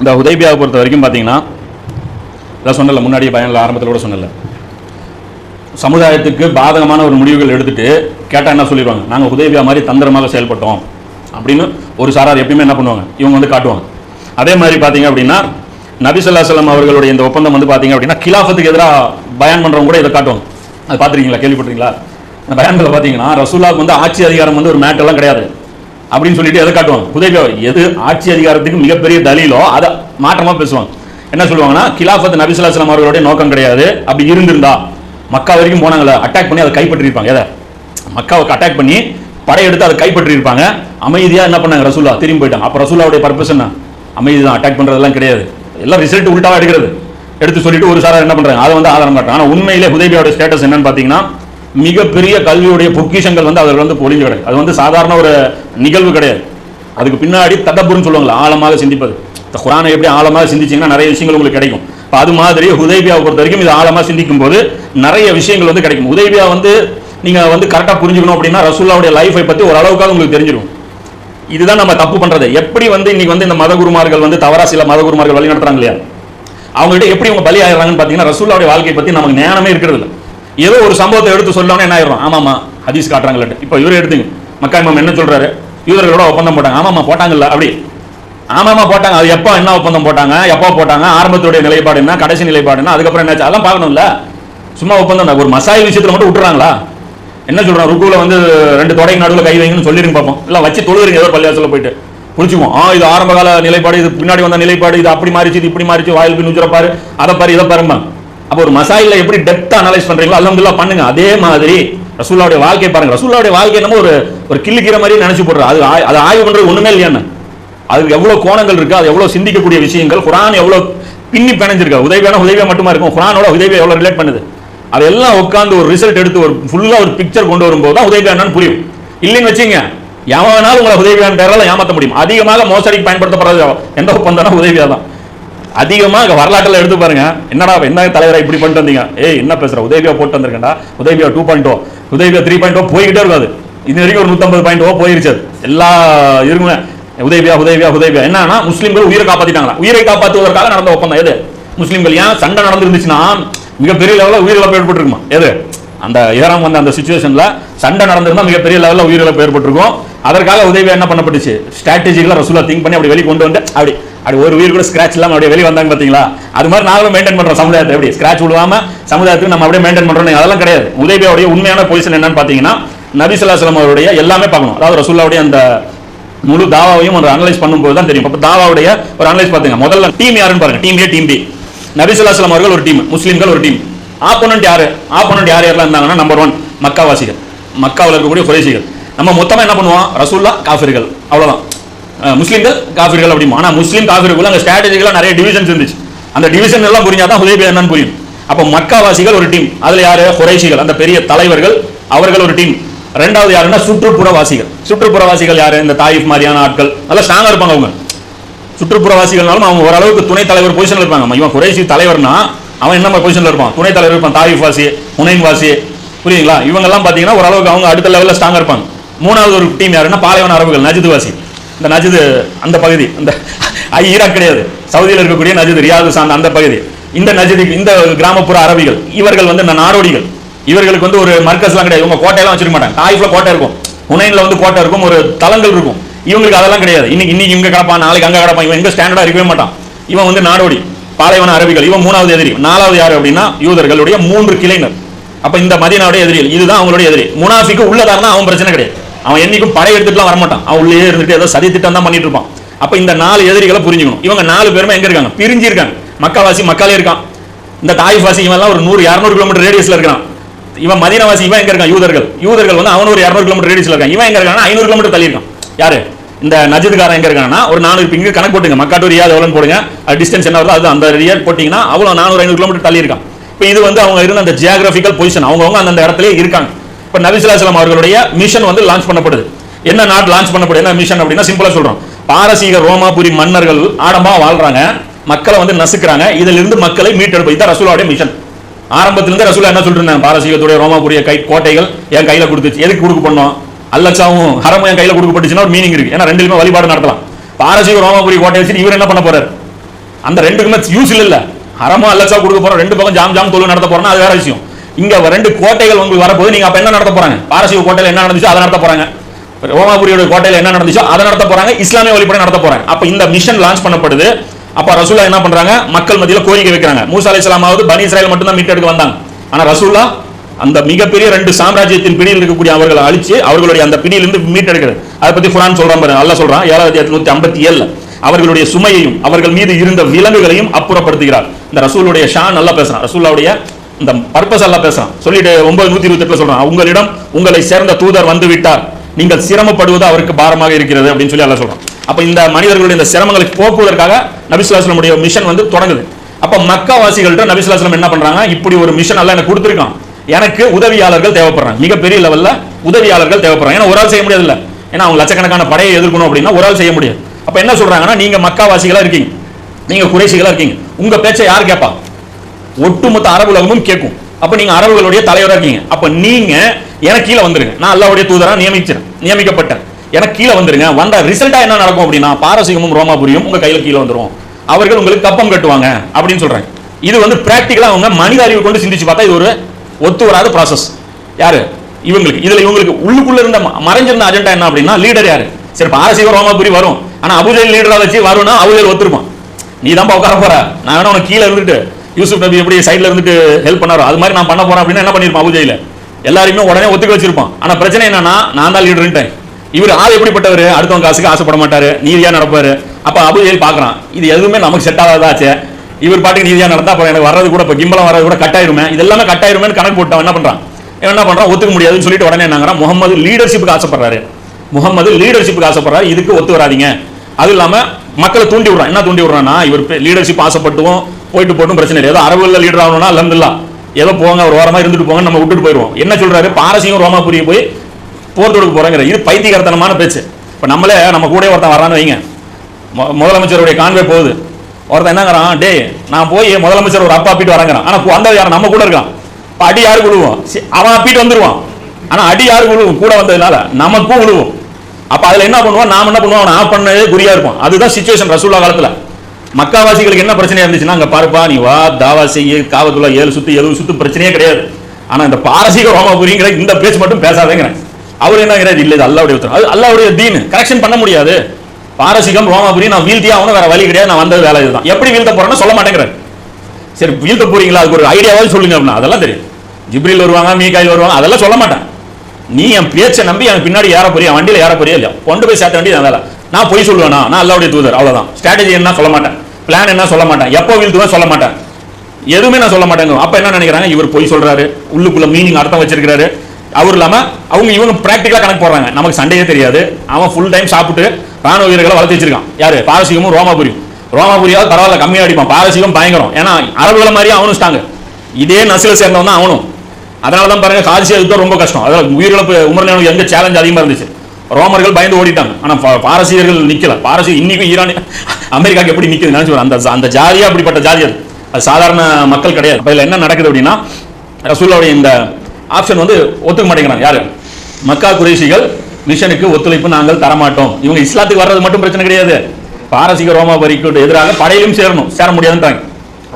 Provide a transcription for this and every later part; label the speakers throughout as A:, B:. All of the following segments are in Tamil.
A: இந்த உதய்பியாவை பொறுத்த வரைக்கும் பார்த்தீங்கன்னா இதான் சொன்னல முன்னாடியே பயனில் ஆரம்பத்தில் கூட சொன்னல சமுதாயத்துக்கு பாதகமான ஒரு முடிவுகள் எடுத்துட்டு கேட்டால் என்ன சொல்லிடுவாங்க? நாங்கள் உதவியா மாதிரி தந்திரமாக செயல்பட்டோம். அப்படின்னு ஒரு சாரார் எப்பயுமே என்ன பண்ணுவாங்க? இவங்க வந்து காட்டுவாங்க. அதே மாதிரி பார்த்தீங்க அப்படின்னா நபிசல்லாசலம் அவர்களுடைய இந்த ஒப்பந்தம் வந்து பார்த்தீங்க அப்படின்னா கிலாஃபத்துக்கு எதிராக பயன் பண்ணுறவங்க கூட இதை காட்டுவாங்க. அது பார்த்துருக்கீங்களா கேள்விப்பட்டிருக்கீங்களா? அந்த பயன்களை பார்த்தீங்கன்னா ரசூலாவுக்கு வந்து ஆட்சி அதிகாரம் வந்து ஒரு மேட்டெல்லாம் கிடையாது. அப்படின்னு சொல்லிட்டு எதை காட்டுவாங்க? உதவியா எது ஆட்சி அதிகாரத்துக்கு மிகப்பெரிய தலீலோ அதை மாற்றமாக பேசுவாங்க. என்ன சொல்லுவாங்கன்னா கிலாஃபத் நபிசுல்லாஸ்லாம் அவர்களுடைய நோக்கம் கிடையாது. அப்படி இருந்திருந்தா மக்கா வரைக்கும் போனாங்களே அட்டாக் பண்ணி அதை கைப்பற்றிருப்பாங்க. எதை? மக்காவுக்கு அட்டாக் பண்ணி படையெடுத்து அதை கைப்பற்றிருப்பாங்க. அமைதியா என்ன பண்ணாங்க? ரசூலா திரும்பி போயிட்டாங்க. அப்போ ரசூலாவுடைய பர்பஸ் என்ன? அமைதி தான். அட்டாக் பண்றதெல்லாம் கிடையாது. எல்லாம் ரிசல்ட் உள்டாவா எடுக்கிறது. எடுத்து சொல்லிட்டு ஒரு சாரர் என்ன பண்றாங்க? அதை வந்து ஆதாரம் காட்டுறாங்க. ஆனா உண்மையிலே ஹுதைபியாவுடைய ஸ்டேட்டஸ் என்னன்னு பாத்தீங்கன்னா மிகப்பெரிய கல்வியுடைய பொக்கிஷங்கள் வந்து அதில் வந்து பொழிஞ்சு கிடையாது அது வந்து சாதாரண ஒரு நிகழ்வு கிடையாது. அதுக்கு பின்னாடி தடப்புன்னு சொல்லுவாங்களா ஆழமாக சிந்திப்பது. இந்த குரானை எப்படி ஆழமாக சிந்திச்சிங்கன்னா நிறைய விஷயங்கள் உங்களுக்கு கிடைக்கும். இப்போ அது மாதிரி உதவியாவை பொறுத்த வரைக்கும் இது ஆழமாக சிந்திக்கும் போது நிறைய விஷயங்கள் வந்து கிடைக்கும். உதவியா வந்து நீங்கள் வந்து கரெக்டாக புரிஞ்சுக்கணும் அப்படின்னா ரசூல்லாவுடைய லைஃபை பற்றி ஓரளவுக்காக உங்களுக்கு தெரிஞ்சிடும் இதுதான் நம்ம தப்பு பண்ணுறது எப்படி வந்து இன்னைக்கு வந்து இந்த மதகுருமார்கள் வந்து தவறாக சில மதகுருமார்கள் வழி நடத்துறாங்க இல்லையா? அவங்கள்ட்ட எப்படி அவங்க பலி ஆயிடுறாங்கன்னு பார்த்தீங்கன்னா ரசூல்லாவுடைய வாழ்க்கையை பற்றி நமக்கு ஞானமே இருக்கிறது இல்லை ஏதோ ஒரு சம்பவத்தை எடுத்து சொல்லணும்னு என்ன ஆயிரும்? ஆமாமா ஹதீஸ் காட்டுறாங்கல்ல இப்போ இவரே எடுத்துங்க. மக்கா இமாம் என்ன சொல்றாரு? யூதர்களோட ஒப்பந்தம் போட்டாங்க. ஆமாமா போட்டாங்கல்ல அப்படி. ஆமாமா போட்டாங்க. அது எப்போ என்ன ஒப்பந்தம் போட்டாங்க? எப்போ போட்டாங்க? ஆரம்பத்துடைய நிலைப்பாடு என்ன? கடைசி நிலைப்பாடு என்ன? அதுக்கப்புறம் என்னாச்சு? அதெல்லாம் பார்க்கணும்ல. சும்மா ஒப்பந்தம் தான். ஒரு மசாய் விஷயத்தில் மட்டும் விட்டுறாங்களா? என்ன சொல்றான்? ருக்குல வந்து ரெண்டு தொடைக்கு நடுவில் கை வைங்கன்னு சொல்லிருங்க பார்ப்போம் இல்லை வச்சு தொழுதுருங்க ஏதோ பள்ளியாசல போயிட்டு. புடிச்சுக்குவோம் ஆ இது ஆரம்ப கால நிலைப்பாடு இது பின்னாடி வந்த நிலைப்பாடு இது அப்படி மாறிச்சு இது இப்படி மாறிச்சு வாயில் பின் உஜரப்பாரு அதை பாரு இதை பாருமா அப்போ ஒரு மசாயில எப்படி டெப்த் அனலைஸ் பண்றீங்களோ அலமதுல்லா பண்ணுங்க. அதே மாதிரி ரசூல்லாவுடைய வாழ்க்கை பாருங்க. ரசூல்லாவுடைய வாழ்க்கை என்னமோ ஒரு ஒரு கிள்ளிக்கிற மாதிரி நினைச்சு போடுறா. அது ஆய்- அதை ஆய்வு பண்றது ஒண்ணுமே இல்லையான்னு அதுக்கு எவ்வளவு கோணங்கள் இருக்கு அது எவ்வளவு சிந்திக்கக்கூடிய விஷயங்கள் குரான் எவ்வளவு பின்னி பிணைஞ்சிருக்கா? உதவியான உதவியா மட்டுமா இருக்கும்? குரானோட உதவியை எவ்வளவு ரிலேட் பண்ணுது? அதெல்லாம் உட்காந்து ஒரு ரிசல்ட் எடுத்து ஒரு ஃபுல்லா ஒரு பிக்சர் கொண்டு வரும்போது தான் உதவி வேணான்னு புரியும். இல்லைன்னு வச்சுங்க எவனாலும் உங்களை உதவியான பேரால ஏமாற்ற முடியும். அதிகமாக மோசடிக்கு பயன்படுத்தப்படுறது எந்த ஒப்பந்தம்னா உதவியாக தான். அதிகமாக வரலாற்றில் எடுத்து பாருங்க. என்னடா என்ன தலைவரை இப்படி பண்ணிட்டு வந்தீங்க? ஏய் என்ன பேசுற? உதவியா போட்டு வந்திருக்கேன்டா. உதவியா டூ பாயிண்ட் ஓ? உதவியா த்ரீ பாயிண்ட் ஓ? போய்கிட்டே இருக்காது. இது வரைக்கும் ஒரு நூத்தம்பது பாயிண்ட் ஓ? போயிருச்சு அது. எல்லா இருக்குங்க. உதவியா உதவியா உதவியா என்னன்னா முஸ்லீம்கள் உயிரை காப்பாத்திட்டாங்களா? உயிரை காப்பாற்றுவதற்காக நடந்த ஒப்பந்தம். எது? முஸ்லீம்கள் ஏன் சண்டை நடந்துருந்துச்சுன்னா மிகப்பெரிய லெவலில் உயிரிழப்பு ஏற்பட்டிருக்குமா? எது? அந்த ஏறாம் வந்த அந்த சுச்சுவேஷனில் சண்டை நடந்திருந்தால் மிகப்பெரிய லெவலில் உயிரிழப்பு ஏற்பட்டிருக்கும். அதற்காக உதவியா என்ன பண்ணப்பட்டுச்சு? ஸ்ட்ராட்டஜிக்கலாக ரசூலா திங்க் பண்ணி அப்படி வெளியே கொண்டு வந்து அப்படி அப்படி ஒரு உயிர் கூட ஸ்கிராச் இல்லாமல் அப்படியே வெளியே வந்தாங்க பார்த்தீங்களா அது மாதிரி நாங்களும் மெயின்டைன் பண்ணுறோம் சமுதாயத்தை. எப்படி? ஸ்கிராச் விடுவாம சமுதாயத்துக்கு நம்ம அப்படியே மெயின்டைன் பண்ணுறோம் அதெல்லாம் கிடையாது. உதவியோடைய உண்மையான பொசிஷன் என்னன்னு பார்த்தீங்கன்னா நபிசுல்லாஸ்லாம் அவருடைய எல்லாமே பார்க்கணும். அதாவது ரசூல்லாவுடைய அந்த முழு தாவாவையும் ஒரு அனலைஸ் பண்ணும்போது தான் தெரியும். அப்போ தாவாவுடைய ஒரு அனலைஸ் பார்த்துங்க முதல்ல டீம் யாருன்னு பாருங்க. டீம் ஏ டீம் பி நபிசுல்லாஸ்லாம் அவர்கள் ஒரு டீம் முஸ்லீம்கள் ஒரு டீம் ஆப்போனன்ட் யாரு? ஆப்போனன்ட் யார் யாரெல்லாம் இருந்தாங்கன்னா நம்பர் ஒன் மக்காவாசிகள். மக்காவில் இருக்கக்கூடிய குறைசிகள் நம்ம மொத்தமாக என்ன பண்ணுவோம்? ரசூல்லா காஃபிர்கள். அவ்வளோதான் முஸ்லீம்கள் காஃபிர்கள் அப்படிமா. ஆனால் முஸ்லீம் காஃபிர்கள் அங்கே ஸ்ட்ராட்டஜிக்கலா நிறைய டிவிஷன்ஸ் இருந்துச்சு. அந்த டிவிஷன் எல்லாம் புரிஞ்சாதான் ஹுதைபியா என்னன்னு புரியும். அப்போ மக்காவாசிகள் ஒரு டீம் அதில் யார்? குறைஷிகள். அந்த பெரிய தலைவர்கள் அவர்கள் ஒரு டீம் ரெண்டாவது யாருன்னா சுற்றுப்புறவாசிகள். சுற்றுப்புறவாசிகள் யார்? இந்த தாயிஃப் மாதிரியான ஆட்கள். நல்லா ஸ்ட்ராங்காக இருப்பாங்க அவங்க. சுற்றுப்புறவாசிகள்னாலும் அவங்க ஓரளவுக்கு துணை தலைவர் பொசிஷனில் இருப்பாங்க. இவன் குறைசி தலைவர்னா அவன் என்ன பொசிஷனில் இருப்பான்? துணை தலைவர் இருப்பான். தாயிஃப் வாசி ஹுனைன் வாசி. புரியுங்களா இவங்கெல்லாம் பார்த்தீங்கன்னா ஓரளவுக்கு அவங்க அடுத்த லெவலில் ஸ்ட்ராங்காக இருப்பாங்க. மூணாவது ஒரு டீம் யாருன்னா பாலைவன அரபுகள் நஜதுவாசி வாசி. இந்த நஜிது அந்த பகுதி அந்த ஐ, ஈராக் கிடையாது. சவுதியில் இருக்கக்கூடிய நஜது ரியாது சார்ந்த அந்த பகுதி. இந்த நஜிது இந்த கிராமப்புற அரபிகள் இவர்கள் வந்து இந்த நாடோடிகள். இவர்களுக்கு வந்து ஒரு மர்க்கஸ்லாம் கிடையாது. இவங்க கோட்டையெல்லாம் வச்சிருக்க மாட்டாங்க. தாய்ஃபில் கோட்டை இருக்கும். ஹுனைன்ல வந்து கோட்டை இருக்கும். ஒரு தலங்கள் இருக்கும். இவங்களுக்கு அதெல்லாம் கிடையாது. இன்னைக்கு இன்னைக்கு இங்கே கிடப்பான் நாளைக்கு அங்கே கிடப்பான். இவன் எங்கே ஸ்டாண்டர்டாக இருக்கவே மாட்டான். இவன் வந்து நாடோடி. பாலைவன அரபிகள். இவன் மூணாவது எதிரி. நாலாவது யார் அப்படின்னா யூதர்களுடைய மூன்று கிளைனர் அப்போ இந்த மதியனாவுடைய எதிரிகள். இதுதான் அவங்களுடைய எதிரி. முனாஃபிக்கு உள்ளதாருன்னா அவன் பிரச்சனை கிடையாது. அவன் என்னைக்கும் படை எடுத்துட்டுலாம் வரமாட்டான். அவன் உள்ளே இருந்துட்டு ஏதோ சதி திட்டம் தான் பண்ணிட்டு இருப்பான். அப்போ இந்த நாலு எதிரிகளை புரிஞ்சுக்கணும். இவங்க நாலு பேருமே எங்கே இருக்காங்க? பிரிஞ்சு இருக்காங்க மக்காவாசி மக்காலே இருக்கான். இந்த தாய்வாசி இவன்லாம் ஒரு நூறு இரநூறு கிலோமீட்டர் ரேடியஸில் இருக்கான் இவன் மதினவாசி இவன் எங்கே இருக்கான்? யூதர்கள். யூதர்கள் வந்து அவன் ஒரு இரநூறு கிலோமீட்டர் ரேடியஸில் இருக்கான் இவன் எங்க இருக்கான் ஐநூறு கிலோமீட்டர் தள்ளி இருக்கான் யாரு? இந்த நஜிதுக்காரன் எங்கே இருக்கானா ஒரு நானூறு இங்கே கணக்கு போட்டுங்க. மக்கா டு எவ்வளோன்னு போடுங்க. போடுங்க டிஸ்டன்ஸ் என்ன வருதோ அது அந்த ரியாத் போட்டிங்கன்னா அவ்வளோ நானூறு ஐநூறு கிலோமீட்டர் தள்ளி இருக்கான் இப்போ இது வந்து அவங்க இருந்த அந்த ஜியாகிரபிக்கல் பொசிஷன் அவங்கவுங்க அந்தந்த இடத்துலயே இருக்காங்க. இப்போ நபிசுலாசலம் அவர்களுடைய மிஷன் வந்து லான்ச் பண்ணப்படுது. என்ன நாட் லான்ச் பண்ணப்படுது என்ன மிஷன் அப்படின்னா சிம்பிளாக சொல்கிறோம் பாரசீக ரோமாபுரி மன்னர்கள் ஆடமா வாழ்றாங்க. மக்களை வந்து நசுக்கிறாங்க. இதுல இருந்து மக்களை மீட்டெடுப்பு இதுதான் ரசூலாவுடைய மிஷன் ஆரம்பத்திலிருந்து ரசூலா என்ன சொல்லிட்டு பாரசீகத்துடைய ரோமாபுரிய கை கோட்டைகள் என் கையில் கொடுத்துச்சு. எதுக்கு கொடுக்க பண்ணோம் அல்லச்சாவும் ஹரமும் என் கையில் கொடுக்கப்பட்டுச்சுன்னா ஒரு மீனிங் இருக்கு. ஏன்னா ரெண்டுலுமே வழிபாடு நடத்தலாம். பாரசீக ரோமாபுரி கோட்டை வச்சு இவர் என்ன பண்ண போறாரு? அந்த ரெண்டுக்குமே யூஸ் இல்லை. ஹரமும் அல்லச்சா கொடுக்க போறோம். ரெண்டு பக்கம் ஜாம் ஜாம் தொழில் நடத்த போறோம்னா அது வேற விஷயம். இங்க ரெண்டு கோட்டைகள் உங்களுக்கு வரப்போது நீங்க அப்ப என்ன நடத்த போறாங்க? பாரசீக கோட்டையில் என்ன நடந்துச்சோ அதை நடத்த போறாங்க. ரோமாபுரியோட கோட்டையில் என்ன நடந்துச்சோ அதை நடத்த போறாங்க. இஸ்லாமிய வழிபடை நடத்த போறாங்க. அப்ப இந்த மிஷன் லான்ச் பண்ணப்படுது. அப்ப ரசூல்லா என்ன பண்றாங்க? மக்கள் மத்தியில் கோரிக்கை வைக்கிறாங்க. மூசா அலி இஸ்லாமாவது பனி இஸ்ராயல் மட்டும் தான் மீட்டெடுக்க வந்தாங்க. ஆனா ரசூல்லா அந்த மிகப்பெரிய ரெண்டு சாம்ராஜ்யத்தின் பிடியில் இருக்கக்கூடிய அவர்களை அழிச்சு அவர்களுடைய அந்த பிடியிலிருந்து மீட்டெடுக்கிறது அதை பத்தி குரான் சொல்றான் பாருங்க. அல்லாஹ் சொல்றான் ஏழாயிரத்தி எட்நூத்தி ஐம்பத்தி ஏழுல அவர்களுடைய சுமையையும் அவர்கள் மீது இருந்த விலங்குகளையும் அப்புறப்படுத்துகிறார். இந்த ரசூலுடைய ஷான் நல்லா பேசுறான். ரசூல்லாவுடைய இந்த பர்பஸ் எல்லாம் பேசுறான். சொல்லிட்டு ஒன்பது நூத்தி இருபத்தி எட்டுல சொல்றான். உங்களிடம் உங்களை சேர்ந்த தூதர் வந்து விட்டார். நீங்கள் சிரமப்படுவது அவருக்கு பாரமாக இருக்கிறது அப்படின்னு சொல்லி எல்லாம் சொல்றான். அப்ப இந்த மனிதர்களுடைய இந்த சிரமங்களை போக்குவதற்காக நபிசுல்லாஸ்லமுடைய மிஷன் வந்து தொடங்குது. அப்ப மக்கா வாசிகள்கிட்ட நபிசுல்லாஸ்லம் என்ன பண்றாங்க? இப்படி ஒரு மிஷன் எல்லாம் எனக்கு கொடுத்துருக்கான். எனக்கு உதவியாளர்கள் தேவைப்படுறாங்க. மிகப்பெரிய லெவல்ல உதவியாளர்கள் தேவைப்படுறாங்க. ஏன்னா ஒரு ஆள் செய்ய முடியாது இல்லை ஏன்னா அவங்க லட்சக்கணக்கான படையை எதிர்க்கணும் அப்படின்னா ஒரு ஆள் செய்ய முடியாது. அப்ப என்ன சொல்றாங்கன்னா நீங்க மக்காவாசிகளா இருக்கீங்க. நீங்க குறைசிகளா இருக்கீங்க. உங்க பேச்சை யார் கேட்பா? ஒட்டுமொத்த அரபு உலகமும் கேட்கும் அப்ப நீங்க அரபுகளுடைய தலைவராக இருக்கீங்க. அப்ப நீங்க எனக்கு கீழே வந்துருங்க. நான் அல்லாவுடைய தூதரா நியமிச்சேன் நியமிக்கப்பட்டேன். எனக்கு கீழே வந்துருங்க. வந்த ரிசல்ட்டா என்ன நடக்கும் அப்படின்னா பாரசீகமும் ரோமாபுரியும் உங்க கையில கீழே வந்துரும். அவர்கள் உங்களுக்கு கப்பம் கட்டுவாங்க அப்படின்னு சொல்றாங்க இது வந்து பிராக்டிக்கலா அவங்க மனித அறிவு கொண்டு சிந்திச்சு பார்த்தா இது ஒரு ஒத்து வராத ப்ராசஸ் யாரு? இவங்களுக்கு. இதுல இவங்களுக்கு உள்ளுக்குள்ள இருந்த மறைஞ்சிருந்த அஜெண்டா என்ன அப்படின்னா லீடர் யாரு? சரி பாரசீக ரோமாபுரி வரும். ஆனா அபுஜெயில் லீடரா வச்சு வரும்னா அபுஜெயில் ஒத்துருப்பான். நீ தான் உட்கார போற. நான் வேணா உனக்கு கீழே இருந்துட்டு யூசுப் நபி எப்படி சைடில் இருந்துட்டு ஹெல்ப் பண்ணாரோ அது மாதிரி நான் பண்ண போறேன் அப்படின்னு என்ன பண்ணியிருப்பான் அபுஜையில்? எல்லாருமே உடனே ஒத்துக்க வச்சிருப்பான். ஆனால் பிரச்சனை என்னன்னா நான் தான் லீடருன்ட்டேன் இவர் ஆள் எப்படிப்பட்டவர்? அடுத்தவங்க காசுக்கு ஆசைப்பட மாட்டாரு. நீதியாக நடப்பாரு. அப்போ அபுஜையில் பார்க்குறான் இது எதுவுமே நமக்கு செட் ஆகாதாச்சே. இவர் பாட்டுக்கு நீதியாக நடந்தா அப்புறம் எனக்கு வர்றது கூட இப்போ கிம்பளம் வர்றது கூட கட்டாயிருமே. இது எல்லாமே கட்டாயிருமே கணக்கு போட்டான் என்ன பண்ணுறான் என்ன பண்ணுறான் ஒத்துக்க முடியாதுன்னு சொல்லிட்டு உடனே என்னங்கிறான் முகமது லீடர்ஷிப்புக்கு ஆசைப்படுறாரு. முகமது லீடர்ஷிப்புக்கு ஆசைப்படுறாரு. இதுக்கு ஒத்து வராதீங்க. அது இல்லாமல் மக்களை தூண்டி விடுறான். என்ன தூண்டி விடுறான்னா இவர் லீடர்ஷிப் ஆசைப்பட்டுவோம் போயிட்டு போட்டும் பிரச்சனை இல்லை. ஏதோ அரபுகளில் லீடர் ஆகணும்னா அலமதுல்லா ஏதோ போங்க ஒரு வாரமாக இருந்துட்டு போங்க நம்ம விட்டுட்டு போயிடுவோம் என்ன சொல்கிறாரு பாரசீகம் ரோமாபுரியை போய் போர் தொடுக்க போறேங்கிற இது பைத்தியகரத்தனமான பேச்சு. இப்போ நம்மளே நம்ம கூட ஒருத்தன் வரான்னு வைங்க. மு- முதலமைச்சருடைய கான்வே போகுது. ஒருத்தன் என்னங்கிறான் டேய் நான் போய் முதலமைச்சர் ஒரு அப்பா அப்பிட்டு வரேங்கிறான். ஆனால் அந்த யார்? நம்ம கூட இருக்கான். இப்போ அடி யாரு விழுவோம்? அவன் அப்பிட்டு வந்துடுவான் ஆனால் அடி யாரு விழுவும்? கூட வந்ததுனால நமக்கும் விழுவும். அப்போ அதில் என்ன பண்ணுவான்? நாம் என்ன பண்ணுவோம்? அவன் ஆஃப் பண்ணதே குறியாக இருப்பான். அதுதான் சுச்சுவேஷன் ரசூல்லா காலத்தில். மக்காவாசிகளுக்கு என்ன பிரச்சனையா இருந்துச்சுன்னா அங்க பாருப்பா நீ வா தாவா செய்ய காவத்துள்ள ஏழு சுத்து எழுபது சுத்து பிரச்சனையே கிடையாது. ஆனா இந்த பாரசீக ரோமாபுரிங்கிற இந்த பேச்சு மட்டும் பேசாதேங்கிறேன். அவர் என்னங்கிறார் இல்ல இது அல்லாவுடைய உத்தரவு. அது அல்லாவுடைய தீன். கரெக்ஷன் பண்ண முடியாது. பாரசீகம் ரோமாபுரி நான் வீழ்த்தியா அவனும் வேற வழி கிடையாது. நான் வந்தது வேலை இதுதான். எப்படி வீழ்த்த போறேன்னு சொல்ல மாட்டேங்கிறார். சரி வீழ்த்த போறீங்களா? அதுக்கு ஒரு ஐடியாவாவது சொல்லுங்க அப்படின்னா அதெல்லாம் தெரியும். ஜிப்ரில் வருவாங்க மீகாயில் வருவாங்க அதெல்லாம் சொல்ல மாட்டேன். நீ என் பேச்சை நம்பி எனக்கு பின்னாடி ஏற போறியா? வண்டியில ஏற போறியா? இல்லையா? கொண்டு போய் சேர்த்த வேண்டியது என் வேலை. நான் பொய் சொல்லுவேனா? நான் அல்லாவுடைய தூதர் அவ்வளோதான் ஸ்ட்ராட்டஜி என்ன? சொல்ல மாட்டேன். பிளான் என்ன? சொல்ல மாட்டேன். எப்போ வீழ்த்துவேன்? சொல்ல மாட்டேன். எதுவுமே நான் சொல்ல மாட்டேங்க அப்போ என்ன நினைக்கிறாங்க? இவர் பொய் சொல்கிறாரு உள்ளுக்குள்ள மீனிங் அர்த்தம் வச்சிருக்கிறாரு. அவர் இல்லாமல் அவங்க இவங்க ப்ராக்டிக்கலாக கணக்கு போடுறாங்க. நமக்கு சண்டையே தெரியாது. அவன் ஃபுல் டைம் சாப்பிட்டு ராணுவ வீரர்களை வளர்த்து வச்சிருக்கான். யார்? பாரசீகமும் ரோமாபுரியும் ரோமாபுரியாவது பரவாயில்ல கம்மியாக அடிப்பான். பாரசீகம் பயங்கரம். ஏன்னா அரபுகளை மாதிரியே அவனும் ஸ்டாங்க இதே நசில சேர்ந்தவன் தான் அவனும். அதனால தான் பாருங்க காதிசியா யுத்தம் ரொம்ப கஷ்டம். அதாவது உயிரிழப்பு உமர்லேனுக்கு எந்த சேலஞ்ச் அதிகமாக இருந்துச்சு? ரோமர்கள் பயந்து ஓடிட்டாங்க. ஆனா பாரசீகர்கள் நிக்கல. பாரசீக இன்னைக்கும் ஈரான் அமெரிக்காக்கு எப்படி நிக்குது நினைச்சு அந்த அந்த ஜாதியா அப்படிப்பட்ட ஜாதி அது. அது சாதாரண மக்கள் கிடையாது. அப்ப என்ன நடக்குது அப்படின்னா ரசூல்லாவுடைய இந்த ஆப்ஷன் வந்து ஒத்துக்க மாட்டேங்கிறாங்க. யாரு? மக்கா குறைசிகள் மிஷனுக்கு ஒத்துழைப்பு நாங்கள் தரமாட்டோம். இவங்க இஸ்லாத்துக்கு வர்றது மட்டும் பிரச்சனை கிடையாது. பாரசீக ரோமாபுரிக்கு எதிராக படையிலும் சேரணும். சேர முடியாதுன்றாங்க.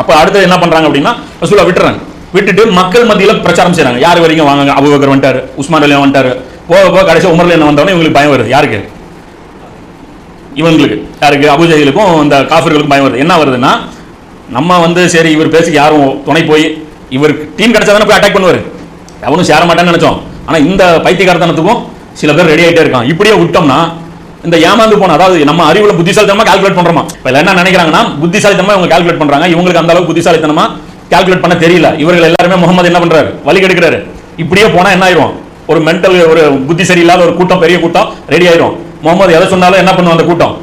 A: அப்ப அடுத்தது என்ன பண்றாங்க அப்படின்னா ரசூலா விட்டுறாங்க. விட்டுட்டு மக்கள் மத்தியில பிரச்சாரம் செய்யறாங்க யார் வரைக்கும் வாங்க அபுபக்கர் வந்துட்டாரு உஸ்மான் அலியா வந்துட்டாரு. போக போக கடைசி உமர்ல என்ன வந்தவொடனே இவங்களுக்கு பயம் வருது. யாருக்கு? இவங்களுக்கு. யாருக்கு? அபுஜஹிலுக்கும் இந்த காஃபர்களுக்கும் பயம் வருது. என்ன வருதுன்னா நம்ம வந்து சரி இவர் பேசி யாரும் துணை போய் இவருக்கு டீம் கிடைச்சா தானே போய் அட்டாக் பண்ணுவார். அவனும் சேர மாட்டேன்னு நினைச்சோம். ஆனால் இந்த பைத்தியகாரத்தனத்துக்கும் சில பேர் ரெடி ஆகிட்டே இருக்கான் இப்படியே விட்டோம்னா இந்த ஏமாந்து போன அதாவது நம்ம அறிவுல புத்திசாலித்தனமா கால்குலேட் பண்றோமா? இப்ப என்ன நினைக்கிறாங்கன்னா புத்திசாலித்தனமா இவங்க கால்குலேட் பண்றாங்க. இவங்களுக்கு அந்த அளவுக்கு புத்திசாலித்தனமா கால்குலேட் பண்ண தெரியல. இவர்கள் எல்லாருமே முகமது என்ன பண்றாரு? வழி கெடுக்கிறாரு. இப்படியே போனா என்ன ஆயிரும்? ஒரு மென்டல் ஒரு புத்தி சரியில்லாத ஒரு கூட்டம் பெரிய கூட்டம் ரெடி ஆயிரும். முகமது எதை சொன்னாலும் என்ன பண்ணுவோம் அந்த கூட்டம்?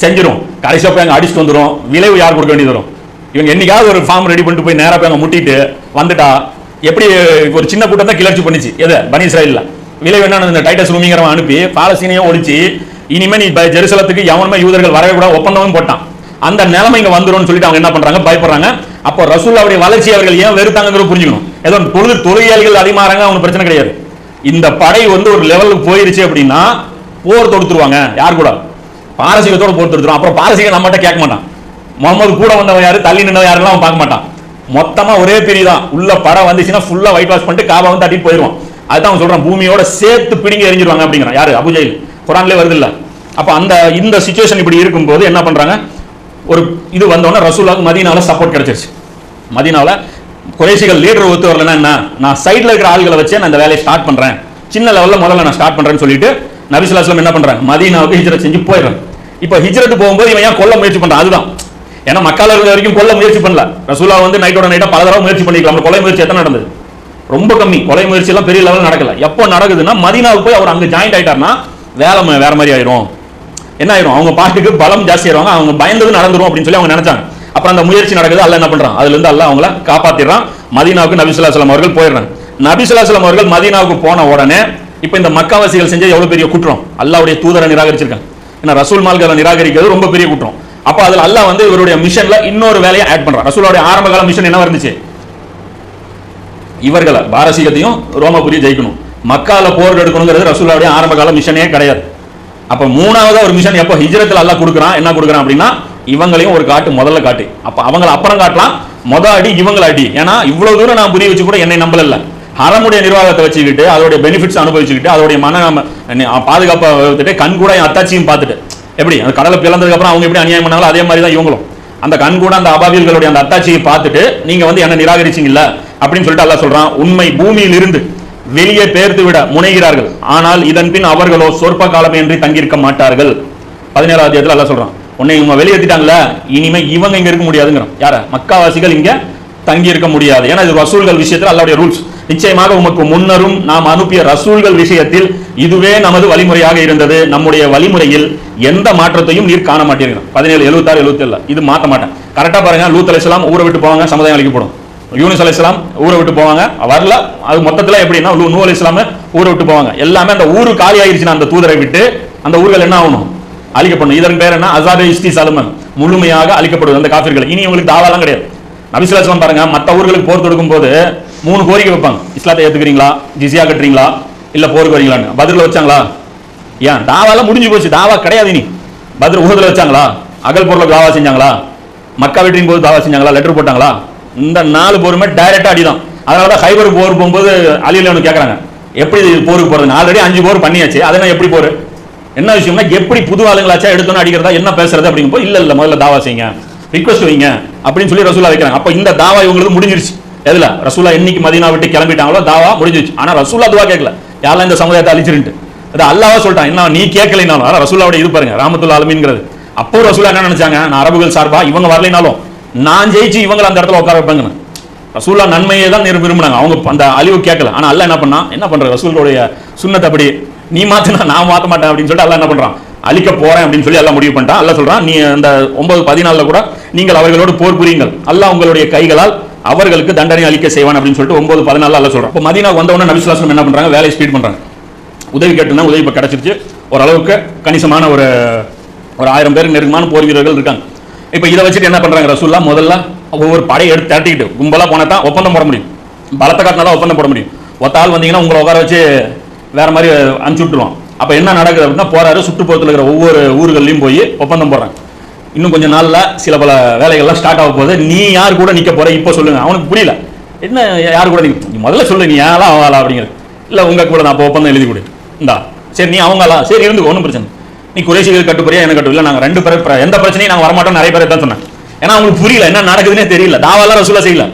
A: செஞ்சிடும் கடைசியாக போய் அங்கே அடிச்சுட்டு வந்துடும் விளைவு யார் கொடுக்க வேண்டியது வரும்? இவங்க என்னைக்காவது ஒரு ஃபார்ம் ரெடி பண்ணிட்டு போய் நேராக போய் அங்கே முட்டிட்டு வந்துட்டா எப்படி ஒரு சின்ன கூட்டம் தான் கிளர்ச்சி பண்ணிச்சு? எது? பனி இஸ்ராயல்ல விளைவு என்ன இந்த டைட்டஸ் ரூமிங்கிறவன் அனுப்பி பாலஸ்தீனையும் ஒழிச்சு இனிமேல் நீ ப- ஜெருசலத்துக்கு எவனுமே யூதர்கள் வரவே கூட ஒப்பந்தமும் போட்டான். அந்த நிலைமை இங்கே வந்துடும் சொல்லிட்டு அவங்க என்ன பண்ணுறாங்க பயப்படுறாங்க. அப்போ ரசூல்லாவுடைய வளர்ச்சி அவர்கள் ஏன் வெறுத்தாங்கிறது புரிஞ்சுக்கணும். ஏதோ தொழுது தொழுகையாளிகள் அதிகமாறாங்க அவனுக்கு பிரச்சனை கிடையாது. இந்த படை வந்து ஒரு லெவலுக்கு போயிருச்சு அப்படின்னா போர் தொடுத்துருவாங்க. யார் கூட? பாரசீகத்தோட போர் தொடுத்துருவோம் அப்புறம் பாரசீகம் நம்மகிட்ட கேட்க மாட்டான். முகமது கூட வந்தவன் யாரு? தள்ளி நின்றவன் யாரெல்லாம் அவன் பார்க்க மாட்டான். மொத்தமாக ஒரே பிரி தான். உள்ள படம் வந்துச்சுன்னா ஃபுல்லாக ஒயிட் வாஷ் பண்ணிட்டு காபா வந்து தட்டிட்டு போயிடுவான் அதுதான் அவன் சொல்கிறான் பூமியோட சேர்த்து பிடிங்கி எரிஞ்சிருவாங்க அப்படிங்கிறான். யாரு? அபுஜெயில் குரான்லேயே வருது இல்லை. அப்போ அந்த இந்த சுச்சுவேஷன் இப்படி இருக்கும்போது என்ன பண்ணுறாங்க ஒரு இது வந்தோடனே ரசூலாவுக்கு மதீனாவில் சப்போர்ட் கிடைச்சிருச்சு. மதீனாவில் குறைசிகள் லீடர் ஒத்து வரலன்னா என்ன? நான் சைடில் இருக்கிற ஆள்களை வச்சே நான் இந்த வேலையை ஸ்டார்ட் பண்ணுறேன் சின்ன லெவலில் முதல்ல நான் ஸ்டார்ட் பண்ணுறேன்னு சொல்லிட்டு நபிசுல்லாஸ்லம் என்ன பண்ணுறேன் மதீனாவுக்கு ஹிஜ்ரத் செஞ்சு போயிடுறேன் இப்போ ஹிஜரத்து போகும்போது இவன் ஏன் கொல்ல முயற்சி பண்ணுறான் அதுதான். ஏன்னா மக்கள் இருக்கிற வரைக்கும் கொல்ல முயற்சி பண்ணல. ரசூலா வந்து நைட்டோட நைட்டாக பல தடவை முயற்சி பண்ணிக்கலாம். கொலை முயற்சி எத்தனை நடந்தது? ரொம்ப கம்மி. கொலை முயற்சி எல்லாம் பெரிய லெவலில் நடக்கல. எப்போ நடக்குதுன்னா மதீனாவுக்கு போய் அவர் அங்கே ஜாயிண்ட் ஆயிட்டாருன்னா வேலை வேற மாதிரி ஆயிரும். என்ன ஆயிரும்? அவங்க பாட்டுக்கு பலம் ஜாஸ்தி ஆயிடுவாங்க அவங்க பயந்தது நடந்துரும் அப்படின்னு சொல்லி அவங்க நினைச்சாங்க. அப்புறம் அந்த முயற்சி நடக்குது அல்ல என்ன பண்றான்? அதுல இருந்து அல்ல அவங்கள காப்பாத்திடுறான். மதீனாவுக்கு நபிசுல்லாஸ்லாம் அவர்கள் போயிடுறாங்க. நபிசுல்லாஸ்லாம் அவர்கள் மதீனாவுக்கு போன உடனே இப்போ இந்த மக்காவாசிகள் செஞ்ச எவ்வளவு பெரிய குற்றம்? அல்லாவுடைய தூதரை நிராகரிச்சிருக்காங்க. ஏன்னா ரசூல் மால்களை நிராகரிக்கிறது ரொம்ப பெரிய குற்றம். அப்போ அதுல அல்லாஹ் வந்து இவருடைய மிஷன்ல இன்னொரு வேலையை ஆட் பண்றான். ரசூலோட ஆரம்ப கால மிஷன் என்ன இருந்துச்சு? இவர்களை பாரசீகத்தையும் ரோமபுரியும் ஜெயிக்கணும். மக்கால போர் எடுக்கணுங்கிறது ரசூலாவுடைய ஆரம்ப கால மிஷனே கிடையாது. அப்ப மூணாவது ஒரு மிஷன் எப்போ? ஹிஜ்ரத்தில் அல்லாஹ் கொடுக்குறான். என்ன கொடுக்குறான் அப்படின்னா இவங்களையும் ஒரு காட்டு முதல்ல காட்டு. அப்ப அவங்கள அப்புறம் காட்டலாம். மொத அடி இவங்கள அடி. ஏன்னா இவ்வளவு தூரம் நான் புரிய வச்சு கூட என்னை நம்பல அறமுடைய நிர்வாகத்தை வச்சுக்கிட்டு அதோடைய பெனிஃபிட்ஸ் அனுபவிச்சுக்கிட்டு அதோடைய மன நம்ம பாதுகாப்பை வைத்துட்டு கண் கூட என் அத்தாச்சியும் பார்த்துட்டு. எப்படி? அந்த கடலை பிளந்ததுக்கு அப்புறம் அவங்க எப்படி அநியாயம் பண்ணாலும் அதே மாதிரி தான் இவங்களும். அந்த கண் கூட அந்த அபாவியல்களுடைய அந்த அத்தாட்சியை பார்த்துட்டு நீங்க வந்து என்ன நிராகரிச்சீங்கல்ல? அப்படின்னு சொல்லிட்டு அல்ல சொல்றான் உண்மை பூமியில் இருந்து வெளியே பெயர்த்து விட முனைகிறார்கள். ஆனால் இதன் பின் அவர்களோ சொற்ப காலமின்றி தங்கியிருக்க மாட்டார்கள். பதினேழாவது அத்தியாயத்துல அல்ல சொல்றான் உன்னை இவங்க வெளியேற்றிட்டாங்கல்ல இனிமே இவங்க இங்க இருக்க முடியாதுங்கிறோம். யார? மக்காவாசிகள் இங்க தங்கி இருக்க முடியாது. ஏன்னா இது ரசூல்கள் விஷயத்தில் அல்லாவுடைய ரூல்ஸ். நிச்சயமாக உமக்கு முன்னரும் நாம் அனுப்பிய ரசூல்கள் விஷயத்தில் இதுவே நமது வழிமுறையாக இருந்தது. நம்முடைய வழிமுறையில் எந்த மாற்றத்தையும் நீர் காண மாட்டீர்கள். பதினேழு எழுபத்தாறு எழுபத்தேழு இது மாற்ற மாட்டேன். கரெக்டா பாருங்க லூத் அலிஸ்லாம் ஊரை விட்டு போவாங்க சமுதாயம் அளிக்கப்படும் யூனிஸ் அலிஸ்லாம் ஊரை விட்டு போவாங்க வரல. அது மொத்தத்தில் எப்படின்னா லூ நூ அலைஹிஸ்ஸலாம் ஊரை விட்டு போவாங்க. எல்லாமே அந்த ஊரு காலி ஆயிடுச்சுன்னா அந்த தூதரை விட்டு அந்த ஊர்கள் என்ன ஆகணும்? அழிக்கப்படணும். இதன் பேர் என்ன? அசாபே இஸ்டி சலுமன். முழுமையாக அழிக்கப்படுவது அந்த காஃபிர்கள். இனி உங்களுக்கு தாவாலாம் கிடையாது. நபிசுலாசலம் பாருங்க மற்ற ஊர்களுக்கு போர் தொடுக்கும் போது மூணு கோரிக்கை வைப்பாங்க. இஸ்லாத்தை ஏத்துக்கிறீங்களா? ஜிசியா கட்டுறீங்களா? இல்ல போருக்கு வரீங்களான்னு. பதில் வச்சாங்களா? ஏன்? தாவாலாம் முடிஞ்சு போச்சு. தாவா கிடையாது இனி. பதில் ஊதுல வச்சாங்களா? அகல் பொருளுக்கு தாவா செஞ்சாங்களா? மக்கா வெற்றியின் போது தாவா செஞ்சாங்களா? லெட்டர் போட்டாங்களா? இந்த நாலு போருமே டைரக்டா அடிதான். அதனால தான் ஹைபர் போர் போகும்போது அலியில் ஒன்று கேட்குறாங்க எப்படி போருக்கு போறது ஆல்ரெடி அஞ்சு போர் பண்ணியாச்சு. அதெல்லாம் எப்படி போர்? என்ன விஷயம்னா எப்படி புது ஆளுங்களாச்சா எடுத்தோன்னு அடிக்கிறதா என்ன பேசுறது அப்படிங்கும்போது இல்ல இல்ல முதல்ல தாவா செய்யுங்க. ரிக்வஸ்ட் வைங்க அப்படின்னு சொல்லி ரசூலா வைக்கிறாங்க. அப்ப இந்த தாவா இவங்களுக்கு முடிஞ்சிருச்சு. எதுல? ரசூலா என்னைக்கு மதீனா விட்டு கிளம்பிட்டாங்களோ தாவா முடிஞ்சிருச்சு. ஆனா ரசூலா துவா கேட்கல. யாரெல்லாம் இந்த சமுதாயத்தை அழிச்சிருட்டு அது அல்லாவா சொல்லிட்டான். என்ன நீ கேட்கலைனாலும் அதான் ரசூலாவுடைய இது பாருங்க ராமத்துல் ஆலமீன்ங்கிறது. அப்போ ரசூலா என்ன நினைச்சாங்க? நான் அரபுகள் சார்பா இவங்க வரலைனாலும் நான் ஜெயிச்சு இவங்களை அந்த இடத்துல உட்கார வைப்பாங்கன்னு. ரசூல்லா நன்மையை தான் விரும்பினாங்க. அவங்க அந்த அழிவு கேட்கல. ஆனா அல்ல என்ன பண்ணா என்ன பண்ற ரசூலுடைய சுண்ணத்தை அப்படி நீ மாத்தினா நான் மாத்த மாட்டேன் அப்படின்னு சொல்லிட்டு அல்லாஹ் என்ன பண்றான்? அழிக்க போறேன் அப்படின்னு சொல்லி எல்லாம் முடிவு பண்ணிட்டான். அல்ல சொல்றான் நீ அந்த ஒன்பது பதினாலுல கூட நீங்கள் அவர்களோடு போர் புரியுங்கள். அல்ல உங்களுடைய கைகளால் அவர்களுக்கு தண்டனை அளிக்க செய்வான் அப்படின்னு சொல்லிட்டு ஒன்பது பதினாலுல அல்ல சொல்றான். இப்போ மதினா வந்த உடனே என்ன பண்றாங்க? வேலையை ஸ்பீட் பண்றாங்க. உதவி கேட்டுனா உதவி இப்போ கிடைச்சிருச்சு. ஓரளவுக்கு கணிசமான ஒரு ஒரு ஆயிரம் பேருக்கு நெருக்கமான போர் வீரர்கள் இருக்காங்க. இப்போ இதை வச்சுட்டு என்ன பண்றாங்க ரசூல்லா முதல்ல ஒவ்வொரு படையை எடுத்து திரட்டிக்கிட்டு கும்பலாக போனா தான் ஒப்பந்தம் போட முடியும். பலத்தை காட்டினா தான் ஒப்பந்தம் போட முடியும். ஒத்த ஆள் வந்தீங்கன்னா உங்களை உட்கார வச்சு வேற மாதிரி அனுப்பிச்சு விட்டுருவான். அப்போ என்ன நடக்குது அப்படின்னா போறாரு சுற்றுப்புறத்தில் இருக்கிற ஒவ்வொரு ஊர்கள்லையும் போய் ஒப்பந்தம் போடுறாங்க. இன்னும் கொஞ்சம் நாளில் சில பல வேலைகள்லாம் ஸ்டார்ட் ஆக போகுது. நீ யார் கூட நிற்க போற? இப்போ சொல்லுங்க. அவனுக்கு புரியல. என்ன யார் கூட நீ முதல்ல சொல்லு நீ யாரா அவங்களா அப்படிங்கிறது இல்லை உங்க கூட நான் அப்போ ஒப்பந்தம் எழுதி கொடு. இந்தா. சரி நீ அவங்களா? சரி இருந்துக்கோ ஒன்றும் பிரச்சனை நீ குறைசிகள் கட்டுப்படியா எனக்கு கட்டு இல்லை நாங்கள் ரெண்டு பேரும் எந்த பிரச்சனையும் நாங்கள் வரமாட்டோம் நிறைய பேர் தான் சொன்னேன் ஏன்னா அவங்களுக்கு புரியல என்ன நடக்குதுன்னே தெரியல. தாவாலாம் ரசூலா செய்யல.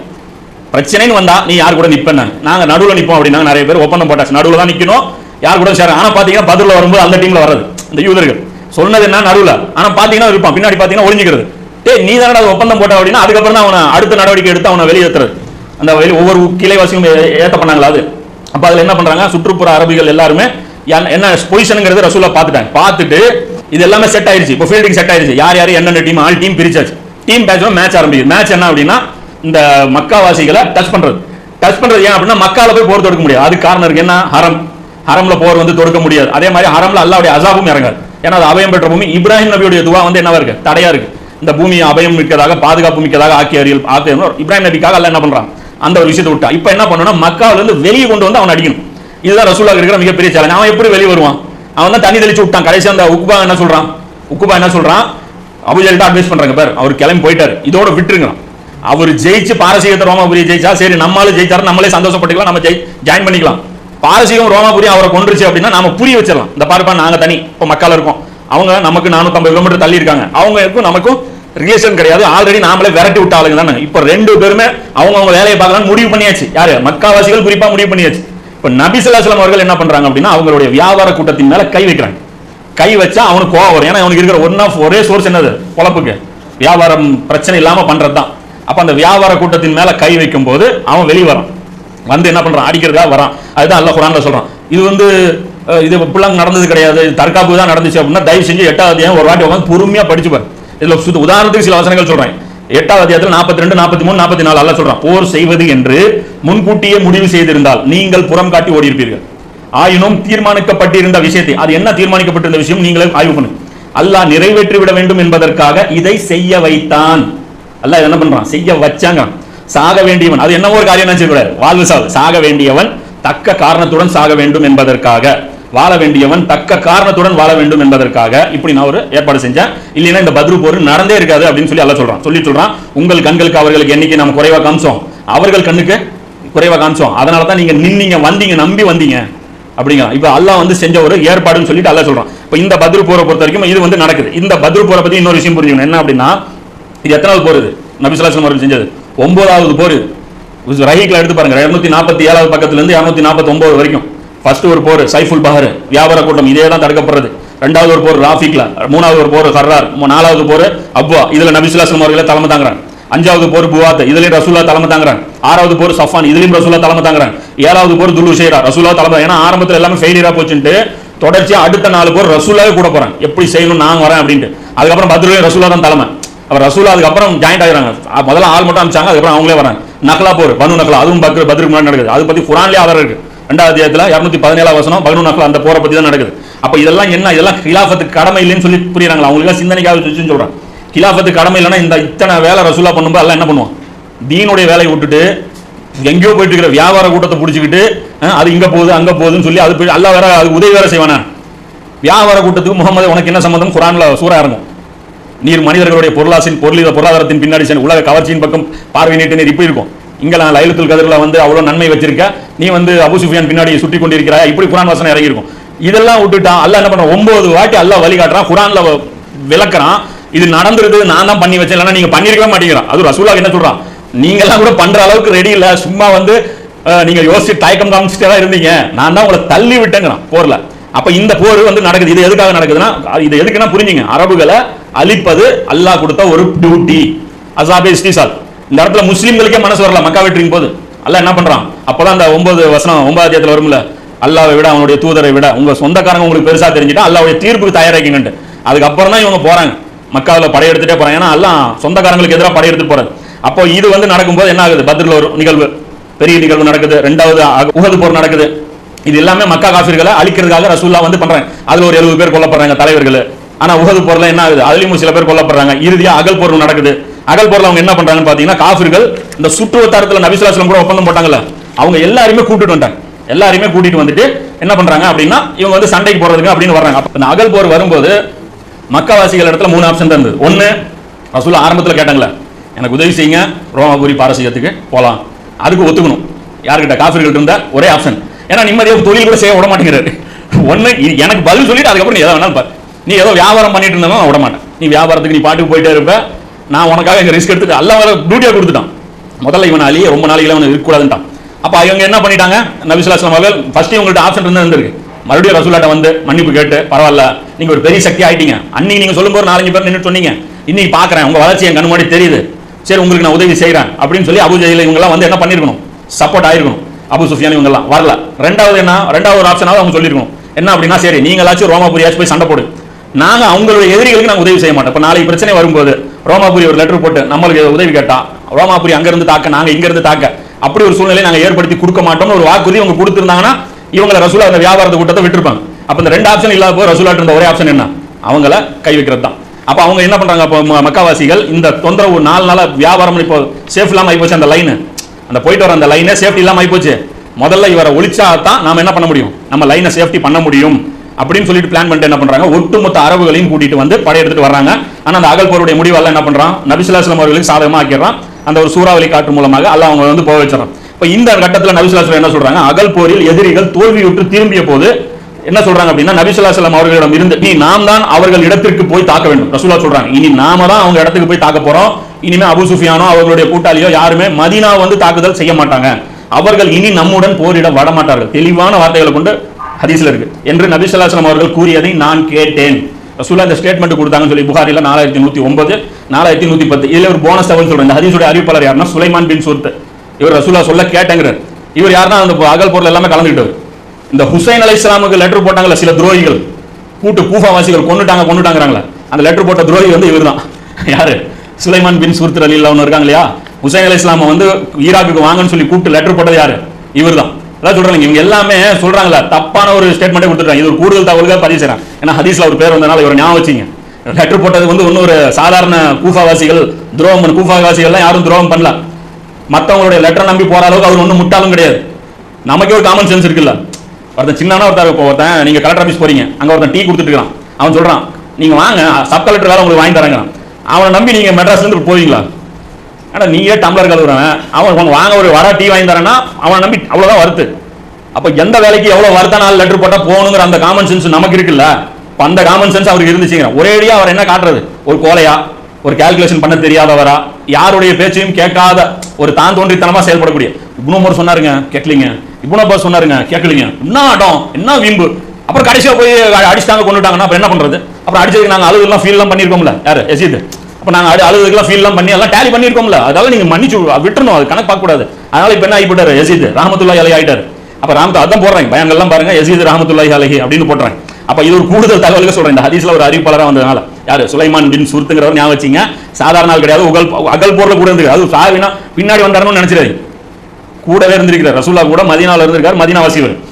A: பிரச்சனைன்னு வந்தா நீ யார் கூட நிப்பேன் நாங்க நடுவுல நிப்போம் அப்படின்னா நிறைய பேர் ஒப்பந்தம் போட்டாச்சு. நடுவுல தான் நிக்கணும். யார் கூட சேர ஆனா பாத்தீங்கன்னா பதில்ல வரும்போது அந்த டீம்ல வர்றது. இந்த யூதர்கள். சொன்னது என்ன? நடுவுல. ஆனா பாத்தீங்கன்னா இருப்பான் பின்னாடி பாத்தீங்கன்னா ஒளிஞ்சுக்கிறது. டே நீ அது ஒப்பந்தம் போட்ட அப்படின்னா அதுக்கப்புறம் தான் அவனை அடுத்த நடவடிக்கை எடுத்து அவனை வெளியேற்றுறது அந்த வெளி ஒவ்வொரு கிளைவாசியும் ஏ- ஏற்ற பண்ணாங்களா அது? அப்ப அதுல என்ன பண்றாங்க? சுற்றுப்புற அரபிகள் எல்லாருமே என்ன- என்ன பொசிஷனுங்கிறது ரசூலா பார்த்துட்டாங்க பார்த்துட்டு இது எல்லாமே செட் ஆயிருச்சு. இப்போ ஃபீல்டிங் செட் ஆயிருச்சு. யார் யார் என்னென்ன டீம் ஆல் டீம் பிரிச்சாச்சு. டீம் பேட்ச் மேட்ச் ஆரம்பிக்குது. மேட்ச் என்ன அப்படின்னா இந்த மக்காவாசிகளை டச் பண்றது. டச் பண்றது ஏன் அப்படின்னா மக்கால போய் போர் தொடுக்க முடியாது. அதுக்கு காரணம் இருக்கு. என்ன? ஹரம். ஹரம்ல போர் வந்து தொடுக்க முடியாது. அதே மாதிரி ஹரம்ல அல்லாவுடைய அசாபும் இறங்காது. ஏன்னா அது அபயம் பெற்ற பூமி. இப்ராஹிம் நபியுடைய துவா வந்து என்னவா இருக்கு? தடையா இருக்கு. இந்த பூமியை அபயம் மிக்கதாக பாதுகாப்பு மிக்கதாக ஆக்கி அறியல் ஆக்கி இப்ராஹிம் நபிக்காக அல்ல என்ன பண்றான்? அந்த ஒரு விஷயத்தை விட்டா. இப்போ என்ன பண்ணணும்னா மக்காவில இருந்து வெளியே கொண்டு வந்து அவன் அடிக்கணும். இதுதான் ரசூலாக இருக்கிற மிகப்பெரிய சேலஞ்ச் அவன் எப்படி வெளியே வருவான்? அவன் தான் தண்ணி தெளிச்சு விட்டான். கடைசி அந்த உக்குபா என்ன சொல்றான்? உக்குபா என்ன சொல்றான்? அபுஜல்ட்டா அட்வைஸ் பண்றாங்க பார். அவர் கிளம்பி போயிட்டாரு. இதோட விட்டுருங்க அவர் ஜெயிச்சு பாரசீகத்தை ரோமாபுரி ஜெயிச்சா சரி நம்மளால ஜெயிச்சாரு நம்மளே சந்தோஷப்பட்டுக்கலாம் நம்ம ஜெய் ஜாயின் பண்ணிக்கலாம். பாரசீகம் ரோமாபுரி அவரை கொண்டுருச்சு அப்படின்னா நாம புரிய வச்சிடலாம். இந்த பாருப்பா நாங்க தனி இப்போ மக்கள் இருக்கோம். அவங்க நமக்கு நானூத்தம்பது கிலோமீட்டர் தள்ளி இருக்காங்க. அவங்க இருக்கும் நமக்கும் ரிலேஷன் கிடையாது. ஆல்ரெடி நாமளே விரட்டி விட்ட ஆளுங்க தானே. இப்போ ரெண்டு பேருமே அவங்க அவங்க வேலையை பார்க்கலாம் முடிவு பண்ணியாச்சு. யாரு? மக்காவாசிகள் குறிப்பா முடிவு பண்ணியாச்சு. இப்போ நபி அவர்கள் என்ன பண்றாங்க அப்படின்னா அவங்களுடைய வியாபார கூட்டத்தின் மேல கை வைக்கிறாங்க. கை வச்சா அவனுக்கு கோவம் வரும். ஏன்னா அவனுக்கு இருக்கிற ஒன் ஆஃப் ஒரே சோர்ஸ் என்னது? பொழப்புக்கு. வியாபாரம் பிரச்சனை இல்லாம பண்றது தான் அப்ப அந்த வியாபார கூட்டத்தின் மேல கை வைக்கும் போது அவன் வெளியே வரான். வந்து என்ன பண்றான்? அடிக்கிறதா வரான். அதுதான் அல்ல குரான்ல சொல்றான். இது வந்து இது பிள்ளைங்க நடந்தது கிடையாது. தற்காப்பு தான் நடந்துச்சு அப்படின்னா தயவு செஞ்சு எட்டாவது அத்தியாயம் ஒரு வாட்டி உட்காந்து பொறுமையா படிச்சு பாரு. இதுல சுத்த உதாரணத்துக்கு சில வசனங்கள் சொல்றேன். எட்டாவது அதிகாரத்தில் நாற்பத்தி ரெண்டு நாற்பத்தி மூணு நாற்பத்தி நாலு அல்ல சொல்றான் போர் செய்வது என்று முன்கூட்டியே முடிவு செய்திருந்தால் நீங்கள் புறம் காட்டி ஓடி இருப்பீர்கள் ஆயினும் தீர்மானிக்கப்பட்டிருந்த விஷயத்தை அது என்ன தீர்மானிக்கப்பட்டிருந்த விஷயம்? நீங்களே ஆய்வு பண்ணுங்க அல்லாஹ் நிறைவேற்றி விட வேண்டும் என்பதற்காக இதை செய்ய வைத்தான். அல்லாஹ் என்ன பண்றான்? செய்ய வச்சாங்க சாக வேண்டியவன். அது என்ன ஒரு காரியம் நினைச்சிருக்கிறார் வாழ்வு சாவு. சாக வேண்டியவன் தக்க காரணத்துடன் சாக வேண்டும் என்பதற்காக. வாழ வேண்டியவன் தக்க காரணத்துடன் வாழ வேண்டும் என்பதற்காக. இப்படி நான் ஒரு ஏற்பாடு செஞ்சேன். இல்லைன்னா இந்த பத்ரு போர் நடந்தே இருக்காது அப்படின்னு சொல்லி எல்லாம் சொல்றான். சொல்லி சொல்றான் உங்கள் கண்களுக்கு அவர்களுக்கு என்னைக்கு நம்ம குறைவா காமிச்சோம். அவர்கள் கண்ணுக்கு குறைவா காமிச்சோம். அதனால தான் நீங்க நின்னீங்க வந்தீங்க நம்பி வந்தீங்க. அப்படிங்க இப்போ அல்லாஹ் வந்து செஞ்ச ஒரு ஏற்பாடுன்னு சொல்லிட்டு அல்லாஹ் சொல்றான். இப்போ இந்த பத்ரு போரை பொறுத்த வரைக்கும் இது வந்து நடக்குது. இந்த பத்ரு போரை பத்தி இன்னொரு விஷயம் புரிஞ்சுக்கணும். என்ன அப்படின்னா இது எத்தனாவது போர் இது நபிசுல்லாஸ்லம் அவர்கள் செஞ்சது. ஒன்பதாவது போர். இது ரஹீக்கில் எடுத்து பாருங்க. இரநூத்தி நாற்பத்தி ஏழாவது பக்கத்துலேருந்து இரநூத்தி நாற்பத்தி ஒன்பது வரைக்கும். ஃபர்ஸ்ட் ஒரு போர் சைஃபுல் பஹர். வியாபார கூட்டம் இதே தான் தடுக்கப்படுறது. ரெண்டாவது ஒரு போர் ராஃபிக்ல மூணாவது ஒரு போர் ஹர்ரார் மூ- நாலாவது போர் அப்வா இதில் நபிசுல்லாஸ்லம் அவர்களே தலைமை தாங்குறாங்க. அஞ்சாவது போர் புவாத். இதுலயும் ரசூல்லா தலைமை தாங்குறாங்க. ஆறாவது போர் சஃபான். இதுலயும் ரசூல்லா தலைமை தாங்குறாங்க. ஏழாவது போர் துல்லு ஷேரா. ரசூல்லா தலைமை ஏன்னா ஆரம்பத்தில் எல்லாமே ஃபெயிலியரா போச்சுட்டு தொடர்ச்சியாக அடுத்த நாலு போர் ரசூலாவே கூட போறாங்க. எப்படி செய்யணும் நான் வரேன் அப்படின்ட்டு. அதுக்கப்புறம் பத்ருலையும் ரசூலா தான் தலைமை. அவர் ரசூலா அதுக்கப்புறம் ஜாயிண்ட் ஆகிறாங்க முதல்ல ஆள் மட்டும் அமிச்சாங்க அதுக்கப்புறம் அவங்களே வராங்க நக்லா போர் பனு நக்கலா அதுவும் பக்ரு பத்ருக்கு முன்னாடி நடக்குது. அது பத்தி குரான்லேயே ஆதாரம் இருக்கு. ரெண்டாவது அத்தியாயத்துல இரநூத்தி பதினேழாம் வசனம் பனு நக்கலா அந்த போரை பத்தி தான் நடக்குது. அப்போ இதெல்லாம் என்ன இதெல்லாம் கிலாஃபத்துக்கு கடமை இல்லைன்னு சொல்லி புரியுறாங்களா? அவங்களுக்கு சிந்தனைக்காக வச்சுன்னு சொல்கிறாங்க கிலாஃபத்துக்கு கடமை இல்லைன்னா இந்த இத்தனை வேலை ரசூலா பண்ணும்போது எல்லாம் என்ன பண்ணுவான்? தீனுடைய வேலையை விட்டுட்டு எங்கேயோ போயிட்டு இருக்கிற வியாபார கூட்டத்தை பிடிச்சிக்கிட்டு அது இங்கே போகுது அங்கே போகுதுன்னு சொல்லி அது போய் வேற அது உதவி வேற செய்வானே? வியாபார கூட்டத்துக்கு முகமது உனக்கு என்ன சம்மந்தம் குரான்ல சூறா இறங்கும். நீர் மனிதர்களுடைய பொருளாசின் பொருளித பொருளாதாரத்தின் பின்னாடி சென்று உலக கவர்ச்சியின் பக்கம் பார்வை நீட்டு நீர் இப்படி இருக்கும். இங்க நான் லைலத்துல் கதிரில் வந்து அவ்வளோ நன்மை வச்சிருக்க. நீ வந்து அபு சுஃபியான் பின்னாடி சுட்டி கொண்டிருக்கிறாய்? இப்படி குரான் வசனம் இறங்கியிருக்கும் இதெல்லாம் விட்டுட்டான் அல்லாஹ் என்ன பண்ண ஒன்பது வாட்டி அல்லாஹ் வழிகாட்டுறான் குரான்ல விளக்குறான். இது நடந்திருக்குது நான் தான் பண்ணி வச்சேன் இல்லைன்னா நீங்க பண்ணிருக்கவே மாட்டேங்கிறான். அது ரசூலா என்ன சொல்றான்? நீங்கெல்லாம் கூட பண்ற அளவுக்கு ரெடி இல்லை சும்மா வந்து நீங்கள் நீங்க யோசிச்சு தயக்கம் காமிச்சிட்டே தான் இருந்தீங்க. நான் தான் உங்களை தள்ளி விட்டேங்கிறான் போர்ல. அப்ப இந்த போர் வந்து நடக்குது. இது எதுக்காக நடக்குதுன்னா இது எதுக்குன்னா புரிஞ்சுங்க. அரபுகளை அழிப்பது அல்லாஹ் கொடுத்த ஒரு டியூட்டி அசாபே ஸ்ரீசால் இந்த இடத்துல முஸ்லீம்களுக்கே மனசு வரல. மக்கா வெற்றியின் போது. அல்ல என்ன பண்றான்? அப்பதான் அந்த ஒன்பது வசனம் ஒன்பது அத்தியாயத்துல வரும்ல? அல்லாவை விட அவனுடைய தூதரை விட. உங்க சொந்தக்காரங்க உங்களுக்கு பெருசா தெரிஞ்சுட்டா அல்லாவுடைய தீர்ப்புக்கு தயாராக்கிங்கன்ட்டு அதுக்கப்புறம் தான் இவங்க போறாங்க. மக்காவில் படையெடுத்துட்டே போறாங்க. ஏன்னா எல்லாம் சொந்தக்காரங்களுக்கு எதிராக படையெடுத்து போறது அப்போ இது வந்து நடக்கும்போது என்ன ஆகுது? பத்ரில் ஒரு நிகழ்வு. பெரிய நிகழ்வு நடக்குது. ரெண்டாவது உகது போர் நடக்குது. இது எல்லாமே மக்கா காஃபிர்களை அழிக்கிறதுக்காக ரசூல்லா வந்து பண்றாங்க. அதுல ஒரு எழுபது பேர் கொல்லப்படுறாங்க தலைவர்கள். ஆனா உகது போர்ல என்ன ஆகுது? அதுலயும் சில பேர் கொல்லப்படுறாங்க. இறுதியா அகல் போர் நடக்குது. அகல் போர்ல அவங்க என்ன பண்றாங்கன்னு பாத்தீங்கன்னா காஃபிர்கள் இந்த சுற்று வட்டாரத்துல நபிசுலாஸ்லம் கூட ஒப்பந்தம் போட்டாங்கல்ல அவங்க எல்லாருமே கூட்டிட்டு வந்தாங்க எல்லாருமே கூட்டிட்டு வந்துட்டு என்ன பண்றாங்க அப்படின்னா இவங்க வந்து சண்டைக்கு போறதுக்கு அப்படின்னு வர்றாங்க. அப்ப இந்த அகல் போர் வரும்போது மக்காவாசிகள் இடத்துல மூணு ஆப்ஷன் தான் இருந்தது. ஒன்னு ரசூல் ஆரம்பத்தில் கேட்டாங்களே எனக்கு உதவி செய்யுங்க. ரோமாபுரி பாரசீகத்துக்கு போகலாம் அதுக்கு ஒத்துக்கணும். யார்கிட்ட? காஃபிர்கள் இருந்தால் ஒரே ஆப்ஷன் ஏன்னா நிம்மதியாக தொழில் கூட செய்ய விட மாட்டேங்கிறாரு ஒன்று எனக்கு பதில் சொல்லிட்டு அதுக்கப்புறம் நீ எதை வேணாலும் பாரு. நீ ஏதோ வியாபாரம் பண்ணிட்டு இருந்தாலும் நான் விட மாட்டேன் நீ வியாபாரத்துக்கு நீ பாட்டுக்கு போயிட்டே இருப்ப. நான் உனக்காக இங்கே ரிஸ்க் எடுத்துட்டு அல்ல வர டியூட்டியாக கொடுத்துட்டான். முதல்ல இவன் அழிய ரொம்ப நாளைக்கு அவன் இருக்கக்கூடாதுன்ட்டான். அப்போ இவங்க என்ன பண்ணிட்டாங்க? நபிசுல்லாஸ்லாம் அவர்கள் ஃபர்ஸ்ட் இவங்கள்ட்ட ஆப்ஷன் இருந்தால் இருந்திருக்கு. மறுபடியும் ரசூலாட்ட வந்து மன்னிப்பு கேட்டு பரவாயில்ல நீங்கள் ஒரு பெரிய சக்தி ஆயிட்டீங்க. அன்னைக்கு நீங்கள் சொல்லும்போது நாலஞ்சு பேர் நின்று சொன்னீங்க. இன்னைக்கு பார்க்குறேன் உங்கள் வளர்ச்சி என் கண்ணு தெரியுது. சரி உங்களுக்கு நான் உதவி செய்கிறேன் அப்படின்னு சொல்லி அபுஜெயில் இவங்கெல்லாம் வந்து என்ன பண்ணிருக்கணும்? சப்போர்ட் ஆயிருக்கணும். அபு சுஃபியான் இவங்கெல்லாம். வரல. ரெண்டாவது என்ன? ரெண்டாவது ஒரு ஆப்ஷனாவது அவங்க சொல்லியிருக்கணும். என்ன அப்படின்னா சரி நீங்களாச்சும் ரோமாபுரியாச்சும் போய் சண்டை போடு. நாங்கள் அவங்களுடைய எதிரிகளுக்கு நாங்கள் உதவி செய்ய மாட்டோம். இப்போ நாளைக்கு பிரச்சனை வரும்போது ரோமாபுரி ஒரு லெட்டர் போட்டு நம்மளுக்கு உதவி கேட்டால் ரோமாபுரி அங்கேருந்து தாக்க நாங்கள் இங்கேருந்து தாக்க அப்படி ஒரு சூழ்நிலையை நாங்கள் ஏற்படுத்தி கொடுக்க மாட்டோம்னு ஒரு வாக்குறுதி அவங்க கொடுத்துருந்தாங்கன்னா இவங்களை ரசூலா அந்த வியாபாரத்தை கூட்டத்தை விட்டுருப்பாங்க. அப்போ இந்த ரெண்டு ஆப்ஷன் இல்லாத போது ரசூலாட்டு இருந்த ஒரே ஆப்ஷன் என்ன? அவங்கள கை வைக்கிறது தான் அப்போ அவங்க என்ன பண்ணுறாங்க அப்போ ம- மக்காவாசிகள் இந்த தொந்தரவு நாலு நாளாக வியாபாரம் இப்போ சேஃப் இல்லாமல் ஆகி போச்சு அந்த லைனு அந்த போயிட்டு வர அந்த லைனே சேஃப்டி இல்லாம ஆயிப்போச்சு. முதல்ல இவரை ஒழிச்சா தான் நாம என்ன பண்ண முடியும்? நம்ம லைனை சேஃப்டி பண்ண முடியும். அப்படின்னு சொல்லிட்டு பிளான் பண்ணிட்டு என்ன பண்றாங்க? ஒட்டுமொத்த அரபுகளையும் கூட்டிட்டு வந்து படையெடுத்துட்டு வர்றாங்க. ஆனா அந்த அகல் போருடைய முடிவெல்லாம் என்ன பண்றான்? நபிசுல்லாஸ்லாம் அவர்களுக்கு சாதகமா ஆக்கிடுறான். அந்த ஒரு சூறாவளி காற்று மூலமாக அல்ல அவங்க வந்து போக வச்சிடறான். இப்போ இந்த கட்டத்தில் நபிசுல்லாஸ்லாம் என்ன சொல்றாங்க? அகல் போரில் எதிரிகள் தோல்வியுற்று திரும்பிய போது என்ன சொல்றாங்க அப்படின்னா நபிசுல்லாஸ்லாம் அவர்களிடம் இருந்து நீ நாம் தான் அவர்கள் இடத்திற்கு போய் தாக்க வேண்டும். ரசூலா சொல்றாங்க. இனி நாம தான் அவங்க இடத்துக்கு போய் தாக்க போறோம். இனிமே அபு சுஃபியானோ அவர்களுடைய கூட்டாளியோ யாருமே மதினா வந்து தாக்குதல் செய்ய மாட்டாங்க. அவர்கள் இனி நம்முடன் போரிட வரமாட்டார்கள் தெளிவான வார்த்தைகளை கொண்டு ஹதீஸ்ல இருக்கு. என்று நபி சொல்லாஸ்லாம் அவர்கள் கூறியதை நான் கேட்டேன். ரசூலா இந்த ஸ்டேட்மெண்ட் கொடுத்தாங்கன்னு சொல்லி புகாரில நாலாயிரத்தி நூத்தி ஒன்பது நாலாயிரத்தி நூத்தி பத்து. இதுல ஒரு போனஸ் தகவல் சொல்றேன். இந்த ஹதீஸுடைய அறிவிப்பாளர் யாருன்னா சுலைமான் பின் சுர்த். இவர் ரசூலா சொல்ல கேட்டேங்கிறார். இவர் யாருன்னா அந்த அகல் பொருள் எல்லாமே கலந்துக்கிட்டவர் இந்த ஹுசைன் அலி இஸ்லாமுக்கு லெட்டர் போட்டாங்கல்ல சில துரோகிகள். கூட்டு கூஃபாவாசிகள் கொண்டுட்டாங்க கொண்டுட்டாங்கிறாங்களா அந்த லெட்டர் போட்ட துரோகி வந்து இவர் தான் யாரு? சுலைமான் பின் சுர்த் அலி ஒன்று இருக்காங்க இல்லையா? ஹுசைன் அலி இஸ்லாமை வந்து ஈராக்குக்கு வாங்கன்னு சொல்லி கூப்பிட்டு லெட்டர் போட்டது யாரு? இவர்தான். அதான் சொல்றாங்க இவங்க எல்லாமே சொல்றாங்களா தப்பான ஒரு ஸ்டேட்மெண்ட்டே கொடுத்துருக்காங்க இது ஒரு கூடுதல் தகவல்கள் பதிவு செய்யறாங்க ஏன்னா ஹதீஸ்ல ஒரு பேர் வந்தனால இவர் ஞாபகம் வச்சிங்க. லெட்டர் போட்டது வந்து ஒன்றும் ஒரு சாதாரண கூஃபாவாசிகள் துரோகம் பண்ண- கூஃபாவாசிகள்லாம் யாரும் துரோகம் பண்ணல. மற்றவங்களுடைய லெட்டரை நம்பி போற அளவுக்கு அவர் ஒன்றும் முட்டாளும் கிடையாது. நமக்கே ஒரு காமன் சென்ஸ் இருக்குல்ல. ஒருத்தன் சின்னனா ஒருத்தர் இப்போ ஒருத்தன் நீங்க கலெக்டர் ஆஃபீஸ் போறீங்க. அங்க ஒருத்தன் டீ கொடுத்துட்டு இருக்கான். அவன் சொல்றான் நீங்க வாங்க சப் கலெக்டர் வேலை உங்களுக்கு வாங்கி தரேங்கிறான். அவனை நம்பி நீங்க மெட்ராஸ்லேருந்து போவீங்களா? ஆனால் நீங்களே டம்ளர் கழுவுறவன். அவன் உனக்கு வாங்க ஒரு வர டீ வாங்கி தரேன்னா அவனை நம்பி அவ்வளோதான் வருத்து. அப்போ எந்த வேலைக்கு எவ்வளோ வருத்த நாள் லெட்டர் போட்டால் போகணுங்கிற அந்த காமன் சென்ஸ் நமக்கு இருக்குல்ல? இப்போ அந்த காமன் சென்ஸ் அவருக்கு இருந்துச்சுங்க ஒரேடியாக அவர் என்ன காட்டுறது? ஒரு கோலையா? ஒரு கால்குலேஷன் பண்ண தெரியாதவரா? யாருடைய பேச்சையும் கேட்காத ஒரு தான் தோன்றித்தனமாக செயல்படக்கூடிய. இப்னோமர் சொன்னாருங்க கேட்கலீங்க. இப்னோபர் சொன்னாருங்க கேட்கலீங்க. என்ன ஆட்டம்? என்ன வீம்பு? அப்புறம் கடைசியாக போய் அ- அடிச்சிட்டாங்க கொண்டுட்டாங்கன்னா அப்புறம் என்ன பண்றது? அப்புறம் அடிச்சதுக்கு நாங்கள் அழுதுலாம் ஃபீல்லாம் பண்ணிருக்கோம்ல யார்? எசித் அப்போ நாங்கள் அழு அழுதுக்கெல்லாம் ஃபீல்லாம் பண்ணி எல்லாம் டேலி பண்ணியிருக்கோம்ல. அதனால நீங்கள் மன்னிச்சு விடு- விட்டுறணும். அது கணக்கு பார்க்கக்கூடாது. அதனால் அதனால என்ன ஆகிப்பட்டார்? எசித் ராமத்துல்லாய் அலைஹி ஆகிட்டார் அப்போ ராமத்து அதான் போடுறாங்க. பயங்கள்லாம் பாருங்க. எசித் ராமத்துல்லாய் அலகி அப்படின்னு போடுறாங்க. அப்போ இது ஒரு கூடுதல் தகவலுக்கு சொல்கிறேன் இந்த ஹதீஸ்ல ஒரு அறிவிப்பாளராக வந்ததுனால. யார்? சுலைமான் பின் சுருத்துங்கிறவர் ஞாபகம் வச்சிங்க. சாதாரண ஆள் கிடையாது. உகல் அகல் போரில் கூட இருந்து அது சாவினா பின்னாடி வந்தாருன்னு நினச்சிடாது கூடவே இருந்திருக்கிறார். ரசூல்லா கூட மதினாவில் இருந்திருக்காரு. மதீனா வரும்